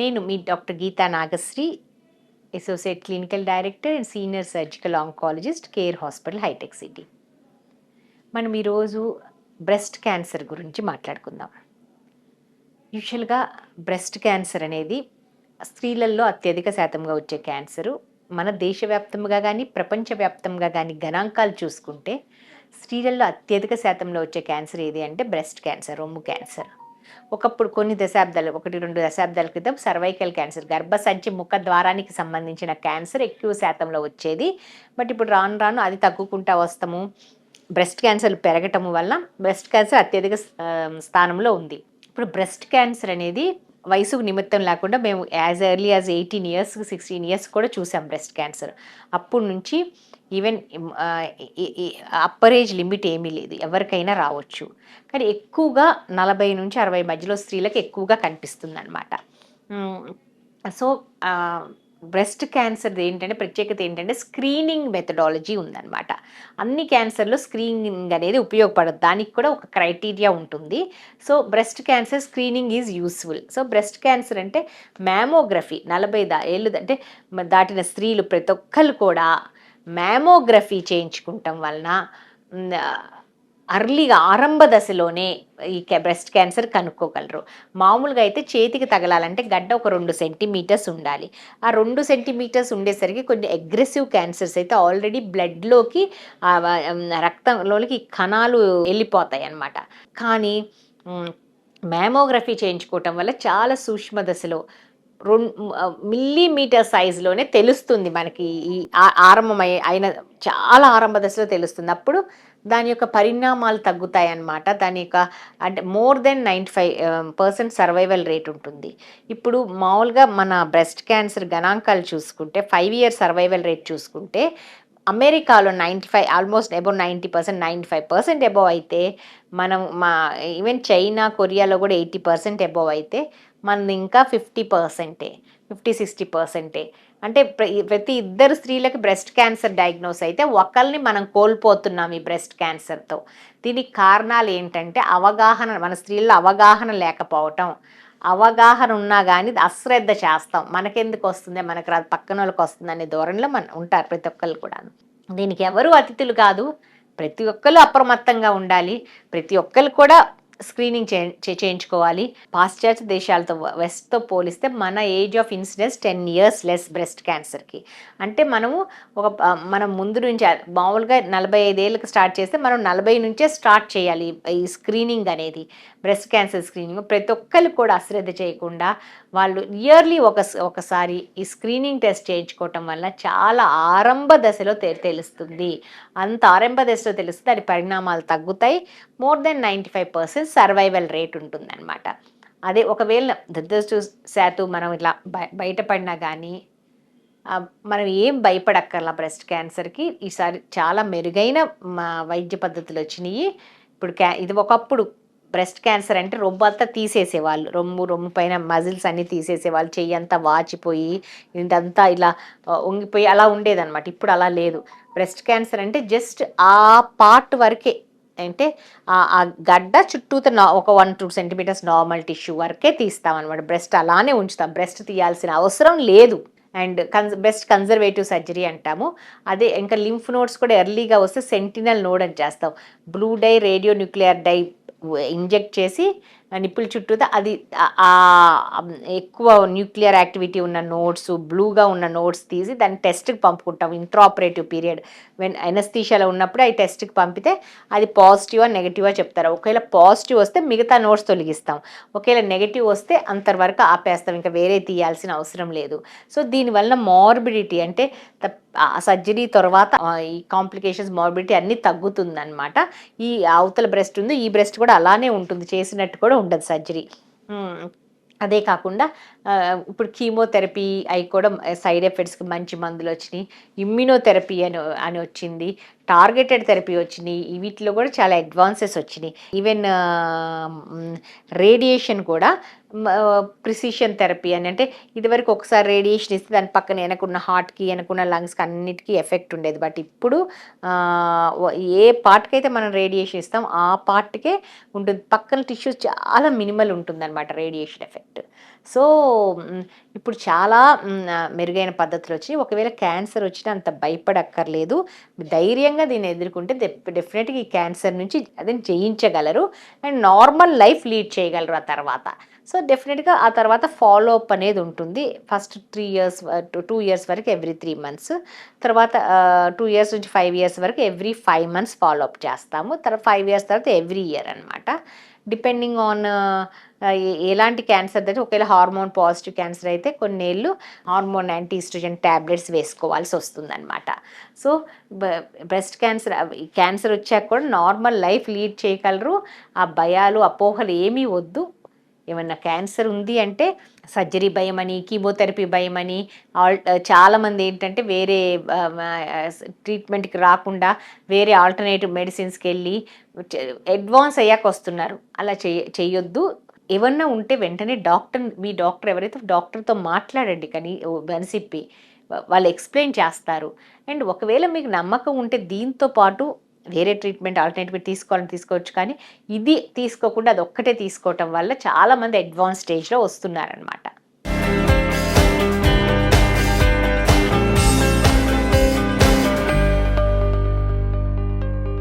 నేను మీ doctor Geetha Nagasri associate clinical director and senior surgical oncologist Care Hospital Hitech City. మనం ఈరోజు breast cancer గురించి మాట్లాడుకుందాం. యూజువల్గా బ్రెస్ట్ క్యాన్సర్ అనేది స్త్రీలలో అత్యధిక శాతంగా వచ్చే క్యాన్సరు. మన దేశవ్యాప్తంగా కానీ ప్రపంచవ్యాప్తంగా కానీ గణాంకాలు చూసుకుంటే స్త్రీలలో అత్యధిక శాతంలో వచ్చే క్యాన్సర్ ఏది అంటే బ్రెస్ట్ క్యాన్సర్ రొమ్ము క్యాన్సర్. ఒకప్పుడు కొన్ని దశాబ్దాలు ఒకటి రెండు దశాబ్దాల క్రితం సర్వైకల్ క్యాన్సర్ గర్భసంచి ముఖ ద్వారానికి సంబంధించిన క్యాన్సర్ ఎక్కువ శాతంలో వచ్చేది. బట్ ఇప్పుడు రాను రాను అది తగ్గుకుంటా వస్తాము. బ్రెస్ట్ క్యాన్సర్ పెరగటం వల్ల బ్రెస్ట్ క్యాన్సర్ అత్యధిక స్థానంలో ఉంది. ఇప్పుడు బ్రెస్ట్ క్యాన్సర్ అనేది వయసు నిమిత్తం లేకుండా మేము as early as eighteen years sixteen years కూడా చూసాం బ్రెస్ట్ క్యాన్సర్ అప్పటి నుంచి ఈవెన్ అప్పర్ ఏజ్ లిమిట్ ఏమీ లేదు. ఎవరికైనా రావచ్చు. కానీ ఎక్కువగా నలభై నుంచి అరవై మధ్యలో స్త్రీలకు ఎక్కువగా కనిపిస్తుంది అనమాట సో బ్రెస్ట్ క్యాన్సర్ ఏంటంటే ప్రత్యేకత ఏంటంటే స్క్రీనింగ్ మెథడాలజీ ఉందన్నమాట. అన్ని క్యాన్సర్లో స్క్రీనింగ్ అనేది ఉపయోగపడదు. దానికి కూడా ఒక క్రైటీరియా ఉంటుంది. So breast cancer screening is useful so breast cancer అంటే మ్యామోగ్రఫీ నలభై దా ఏళ్ళు అంటే దాటిన స్త్రీలు ప్రతి ఒక్కరు కూడా మ్యామోగ్రఫీ చేయించుకుంటాం వలన అర్లీగా ఆరంభ దశలోనే ఈ బ్రెస్ట్ క్యాన్సర్ కనుక్కోగలరు. మామూలుగా అయితే చేతికి తగలాలంటే గడ్డ ఒక రెండు సెంటీమీటర్స్ ఉండాలి. ఆ రెండు సెంటీమీటర్స్ ఉండేసరికి కొన్ని అగ్రెసివ్ క్యాన్సర్స్ అయితే ఆల్రెడీ బ్లడ్లోకి రక్తంలోకి కణాలు వెళ్ళిపోతాయి అన్నమాట కానీ మ్యామోగ్రఫీ చేయించుకోవటం వల్ల చాలా సూక్ష్మ దశలో మిల్లీమీటర్ సైజులోనే తెలుస్తుంది మనకి ఈ ఆరంభమై అయిన చాలా ఆరంభ దశలో తెలుస్తుంది. అప్పుడు దాని యొక్క పరిణామాలు తగ్గుతాయి అన్నమాట దాని యొక్క అంటే more than ninety five percent survival rate ఉంటుంది. ఇప్పుడు మామూలుగా మన బ్రెస్ట్ క్యాన్సర్ గణాంకాలు చూసుకుంటే ఫైవ్ ఇయర్ సర్వైవల్ రేట్ చూసుకుంటే అమెరికాలో ninety five almost above ninety percent ninety five percent above అయితే మనం మా ఈవెన్ చైనా కొరియాలో కూడా ఎయిటీ పర్సెంట్ అబౌవ్ అయితే మనది ఇంకా ఫిఫ్టీ పర్సెంటే ఫిఫ్టీ సిక్స్టీ పర్సెంటే. అంటే ప్ర- ప్రతి ఇద్దరు స్త్రీలకు బ్రెస్ట్ క్యాన్సర్ డయాగ్నోస్ అయితే ఒకరిని మనం కోల్పోతున్నాం ఈ బ్రెస్ట్ క్యాన్సర్తో. దీనికి కారణాలు ఏంటంటే అవగాహన మన స్త్రీల్లో అవగాహన లేకపోవటం. అవగాహన ఉన్నా కానీ అశ్రద్ధ చేస్తాం. మనకెందుకు వస్తుంది? మనకు రాదు. పక్కన వాళ్ళకి వస్తుంది అనే ధోరణిలో మన ఉంటారు ప్రతి ఒక్కరు కూడా దీనికి ఎవరు అతిథులు కాదు ప్రతి ఒక్కరు అప్రమత్తంగా ఉండాలి. ప్రతి ఒక్కరు కూడా స్క్రీనింగ్ చే చేయించుకోవాలి. పాశ్చాత్య దేశాలతో వెస్ట్తో పోలిస్తే మన age of incidence ten years less breast క్యాన్సర్కి అంటే మనము ఒక మనం ముందు నుంచి మామూలుగా నలభై ఐదేళ్ళకి స్టార్ట్ చేస్తే మనం నలభై నుంచే స్టార్ట్ చేయాలి ఈ స్క్రీనింగ్ అనేది. బ్రెస్ట్ క్యాన్సర్ స్క్రీనింగ్ ప్రతి ఒక్కరు కూడా అశ్రద్ధ చేయకుండా వాళ్ళు ఇయర్లీ ఒక ఒకసారి ఈ స్క్రీనింగ్ టెస్ట్ చేయించుకోవటం వల్ల చాలా ఆరంభ దశలో తెలుస్తుంది. అంత ఆరంభ దశలో తెలిస్తే దాని పరిణామాలు తగ్గుతాయి. More than ninety five percent survival rate ఉంటుందన్నమాట. అదే ఒకవేళ దురదృష్ట శాతం మనం ఇట్లా బయ బయటపడినా కానీ మనం ఏం భయపడక్కర్లా బ్రెస్ట్ క్యాన్సర్కి ఈసారి చాలా మెరుగైన మా వైద్య పద్ధతులు వచ్చినాయి. ఇప్పుడు క్యా ఇది ఒకప్పుడు బ్రెస్ట్ క్యాన్సర్ అంటే రొమ్ము అంతా తీసేసేవాళ్ళు. రొమ్ము రొమ్ము పైన మజిల్స్ అన్నీ తీసేసేవాళ్ళు. చెయ్యి అంతా వాచిపోయి ఇదంతా ఇలా వంగిపోయి అలా ఉండేదన్నమాట. ఇప్పుడు అలా లేదు. బ్రెస్ట్ క్యాన్సర్ అంటే జస్ట్ ఆ పార్ట్ వరకే అంటే ఆ గడ్డ చుట్టూత ఒక one two centimeters normal tissue వరకే తీస్తాం అనమాట బ్రెస్ట్ అలానే ఉంచుతాం. బ్రెస్ట్ తీయాల్సిన అవసరం లేదు. And cons best conservative surgery అంటాము. అదే ఇంకా లింఫ్ నోడ్స్ కూడా ఎర్లీగా వస్తే సెంటినల్ నోడ్ అని చేస్తాం. Blue dye radio nuclear dye inject చేసి నిప్పుల చుట్టూతా అది ఆ ఎక్కువ న్యూక్లియర్ యాక్టివిటీ ఉన్న నోట్స్ బ్లూగా ఉన్న నోట్స్ తీసి దాన్ని టెస్ట్కి పంపుకుంటాం. Intraoperative period. వెన్ ఎనస్థీషియాలో ఉన్నప్పుడు అవి టెస్ట్కి పంపితే అది పాజిటివా నెగిటివా చెప్తారు. ఒకవేళ పాజిటివ్ వస్తే మిగతా నోట్స్ తొలగిస్తాం. ఒకవేళ నెగిటివ్ వస్తే అంతవరకు ఆపేస్తాం. ఇంకా వేరే తీయాల్సిన అవసరం లేదు. సో దీనివల్ల మార్బిడిటీ అంటే ఆ సర్జరీ తర్వాత ఈ కాంప్లికేషన్స్ మార్బిడిటీ అన్నీ తగ్గుతుందనమాట ఈ అవతల బ్రెస్ట్ ఉంది ఈ బ్రెస్ట్ కూడా అలానే ఉంటుంది చేసినట్టు కూడా ఉండదు సర్జరీ. అదే కాకుండా ఇప్పుడు కీమోథెరపీ అవి కూడా సైడ్ ఎఫెక్ట్స్కి మంచి మందులు వచ్చినాయి. ఇమ్యూనోథెరపీ అని అని వచ్చింది. టార్గెటెడ్ థెరపీ వచ్చినాయి. వీటిలో కూడా చాలా అడ్వాన్సెస్ వచ్చినాయి. ఈవెన్ రేడియేషన్ కూడా ప్రిసిషన్ థెరపీ అని. అంటే ఇదివరకు ఒకసారి రేడియేషన్ ఇస్తే దాని పక్కన వెనకున్న హార్ట్కి వెనకున్న లంగ్స్కి అన్నిటికీ ఎఫెక్ట్ ఉండేది. బట్ ఇప్పుడు ఏ పార్ట్కైతే మనం రేడియేషన్ ఇస్తాం ఆ పార్ట్కే ఉంటుంది. పక్కన టిష్యూస్ చాలా మినిమల్ ఉంటుందన్నమాట రేడియేషన్ ఎఫెక్ట్ సో ఇప్పుడు చాలా మెరుగైన పద్ధతులు వచ్చి ఒకవేళ క్యాన్సర్ వచ్చినా అంత భయపడక్కర్లేదు. ధైర్యంగా దీన్ని ఎదుర్కొంటే డెఫినెట్గా ఈ క్యాన్సర్ నుంచి అదే జయించగలరు. అండ్ నార్మల్ లైఫ్ లీడ్ చేయగలరు ఆ తర్వాత. సో సో డెఫినెట్గా ఆ తర్వాత ఫాలో అప్ అనేది ఉంటుంది. First three years two years వరకు ఎవ్రీ త్రీ మంత్స్ తర్వాత uh, టూ ఇయర్స్ నుంచి ఫైవ్ ఇయర్స్ వరకు every five months follow up చేస్తాము. తర్వాత ఫైవ్ ఇయర్స్ తర్వాత ఎవ్రీ ఇయర్ అనమాట డిపెండింగ్ ఆన్ ఎలాంటి క్యాన్సర్ అయితే ఒకవేళ హార్మోన్ పాజిటివ్ క్యాన్సర్ అయితే కొన్నేళ్ళు హార్మోన్ యాంటీ ఈస్ట్రోజన్ ట్యాబ్లెట్స్ వేసుకోవాల్సి వస్తుందన్నమాట. సో బ్రెస్ట్ క్యాన్సర్ క్యాన్సర్ వచ్చాక కూడా నార్మల్ లైఫ్ లీడ్ చేయగలరు. ఆ భయాలు అపోహలు ఏమీ వద్దు. ఏమన్నా క్యాన్సర్ ఉంది అంటే సర్జరీ భయం అని కీమోథెరపీ భయం అని ఆల్ చాలామంది ఏంటంటే వేరే ట్రీట్మెంట్కి రాకుండా వేరే ఆల్టర్నేటివ్ మెడిసిన్స్కి వెళ్ళి అడ్వాన్స్ అయ్యాక వస్తున్నారు. అలా చెయ్య చేయొద్దు ఏమన్నా ఉంటే వెంటనే డాక్టర్ మీ డాక్టర్ ఎవరైతే డాక్టర్తో మాట్లాడండి కానీ బనిసిప్పి వాళ్ళు ఎక్స్ప్లెయిన్ చేస్తారు. అండ్ ఒకవేళ మీకు నమ్మకం ఉంటే దీంతో పాటు వేరే ట్రీట్మెంట్ ఆల్టర్నేటివ్ తీసుకోవాలని తీసుకోవచ్చు. కానీ ఇది తీసుకోకుండా అది ఒక్కటే తీసుకోవటం వల్ల చాలామంది అడ్వాన్స్ స్టేజ్లో వస్తున్నారనమాట